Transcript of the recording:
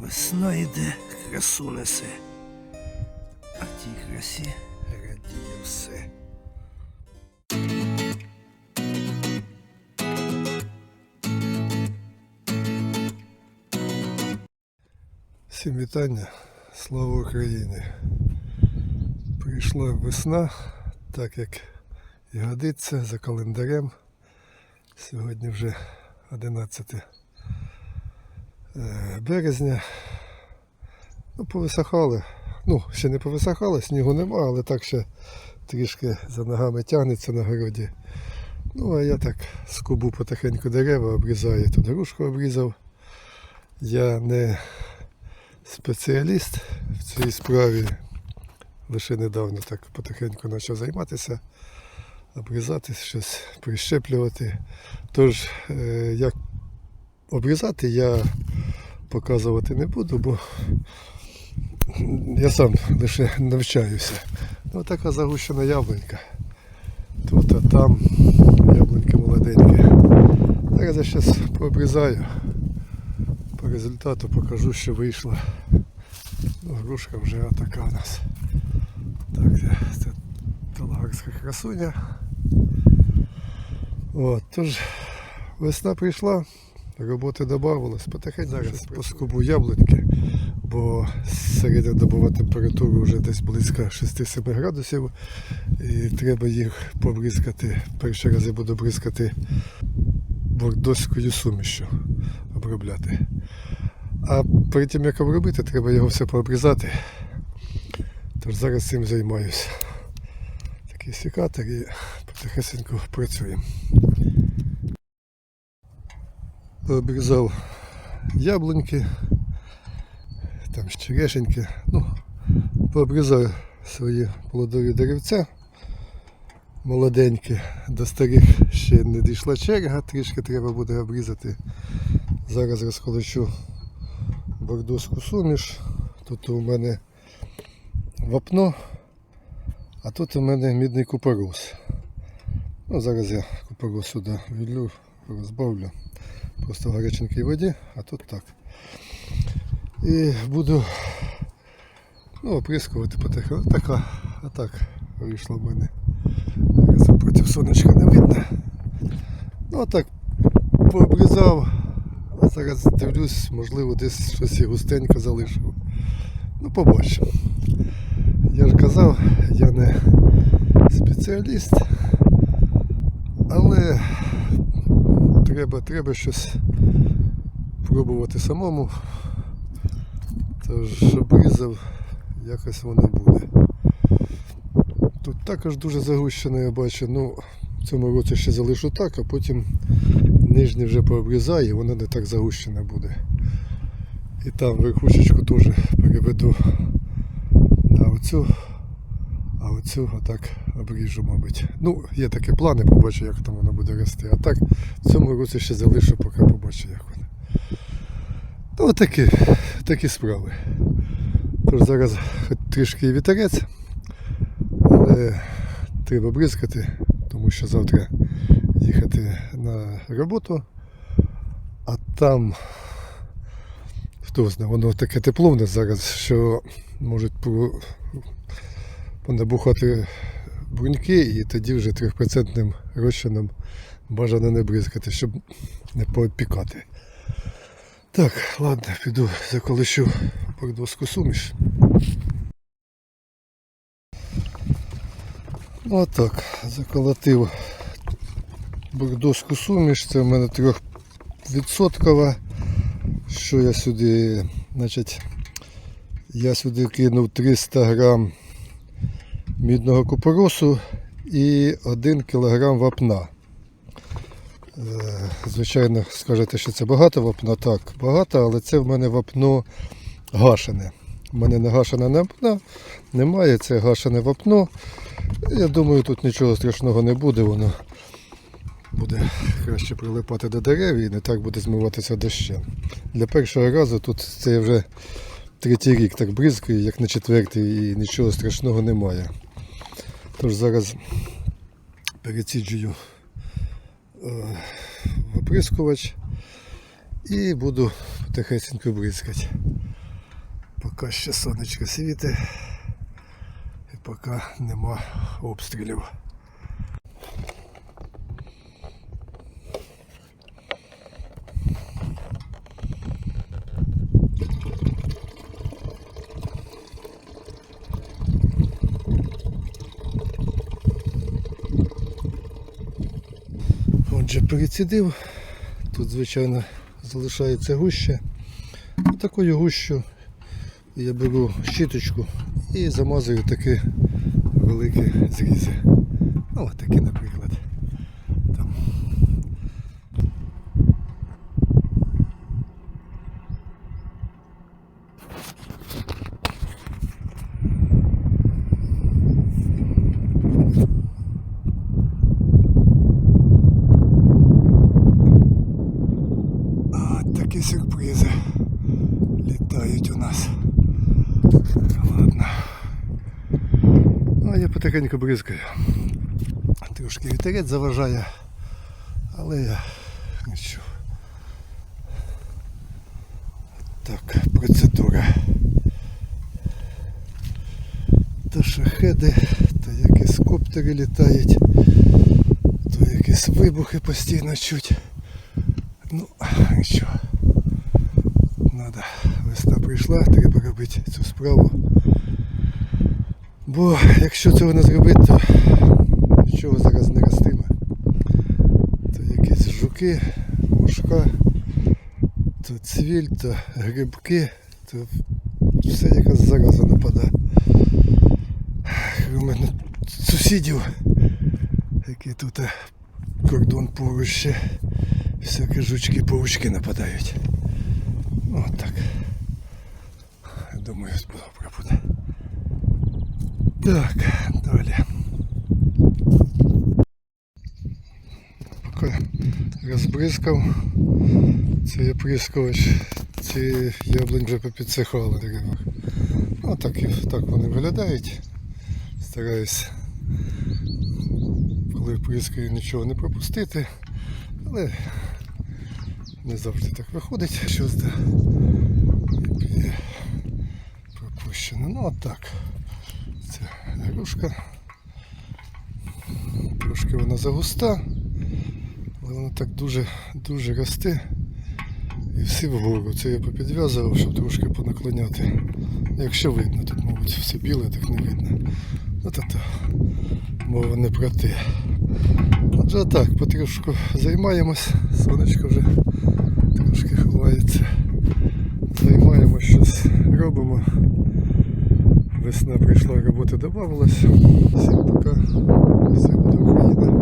Весна йде, красу несе, а тій красі радіє все. Всім вітання, слава Україні! Прийшла весна, так як і годиться за календарем. Сьогодні вже 11 е, березня. Ну, повисахали. Ну, ще не повисахали, снігу нема, але так ще трішки за ногами тягнеться на городі. Ну, а я так скубу потихеньку дерева, обрізаю. Тут грушку обрізав. Я не спеціаліст в цій справі. Лише недавно так потихеньку почав займатися, обрізати, щось прищеплювати. Tож, е, як обрізати, я показувати не буду, бо я сам лише навчаюся. Ну, така загущена яблунька. Тут, а там яблуньки молоденькі. Зараз я зараз пообрізаю. По результату покажу, що вийшло. Ну, грушка вже така у нас. Так, це, талгарська красуня. От, тож весна прийшла, роботи додавалось, потихеньку зараз по скубу яблуньки, бо середньодобова температура вже десь близько 6-7 градусів. І треба їх побризкати. Перший раз я буду бризкати бордоською сумішю обробляти. А перед тим як обробити, треба його все пообрізати. Тож зараз цим займаюся. Такий секатор і потихесенько працюємо. Обрізав яблуньки, там черешеньки. Ну, пообрізав свої плодові деревця молоденькі. До старих ще не дійшла черга, трішки треба буде обрізати. Зараз розколочу бордоську суміш. Тут у мене вапно, а тут у мене мідний купорос. Ну, зараз я купорос сюди відлю, розбавлю. Просто в гаряченькій воді, а тут так. І буду ну, оприскувати потихеньку. Така, а так вийшло в мене. Проти сонечка не видно. Ну а так пообрізав. А зараз дивлюсь, можливо, десь щось густенько залишив. Ну, побачимо. Я ж казав, я не спеціаліст, але треба, треба щось пробувати самому. Тож обрізав, якось воно буде. Тут також дуже загущено, я бачу. Ну, в цьому році ще залишу так, а потім нижнє вже пообрізаю, і воно не так загущене буде. І там верхушечку теж переведу на оцю, оцю отак обріжу, мабуть. Ну, є такі плани, побачу, як там воно буде рости. А так в цьому році ще залишу, поки побачу, як воно. Ну, отакі, такі справи. Тож зараз хоч трішки вітерець, але треба бризкати, тому що завтра їхати на роботу, а там хто знає, воно таке тепло в нас зараз, що можуть понабухати бруньки і тоді вже 3% розчином бажано не бризкати, щоб не поопікати. Так, ладно, піду заколищу бордовську суміш. Отак, заколотив бордовську суміш, це в мене трьохвідсоткова. Що я сюди, значить, я сюди кинув 300 грам мідного купоросу і 1 кг вапна. Е, Звичайно, скажете, що це багато вапна. Так, багато, але це в мене вапно гашене. У мене не гашене вапна, немає, це гашене вапно. Я думаю, тут нічого страшного не буде, воно буде краще прилипати до дерев і не так буде змиватися дощем. Для першого разу тут це вже третій рік так бризкаю, як на четвертий, і нічого страшного немає. Тож зараз переціджую виприскувач оприскувач І буду потихесенько бризкати. Поки ще сонечко світить і поки нема обстрілів. Отже, перецідив. Тут, звичайно, залишається гуще. Такою гущу я беру щіточку і замазую такі великі зрізи. Ну, такі, наприклад. Там. А, такі сюрпризи літають у нас. Ладно. Ну, а я потихеньку бризкаю. Трошки вітерець заважає, але я нічого. Так, процедура. То шахеди, то якісь коптери літають, то якісь вибухи постійно чуть. Ну, нічого. Прийшла, треба робити цю справу. Бо якщо цього не зробити, то нічого зараз не ростиме. То якісь жуки, мушка, то цвіль, то грибки, то все якась зараза нападає. У мене сусідів, які тут е, кордон поруч. Всякі жучки паучки нападають. Ну, от так. Я Думаю, добре буде. Так, далі. Поки розбризкав цей оприскувач, ці яблунь вже попідсихали деревах. Ну, так, так вони виглядають. Стараюсь, коли вприскаю, нічого не пропустити. Але не завжди так виходить. Щось Ну от так. Це грушка. Трошки вона загуста, але вона так дуже дуже росте. І всі вгору. Це я попідв'язував, щоб трошки понаклоняти. Якщо видно, тут, мабуть, все біле, так не видно. Ну то мова не про те. Отже так, потрошку займаємось, сонечко вже трошки ховається. Займаємось щось робимо. Весна прийшла, роботи додавалася. Всім пока. Це буде Україна.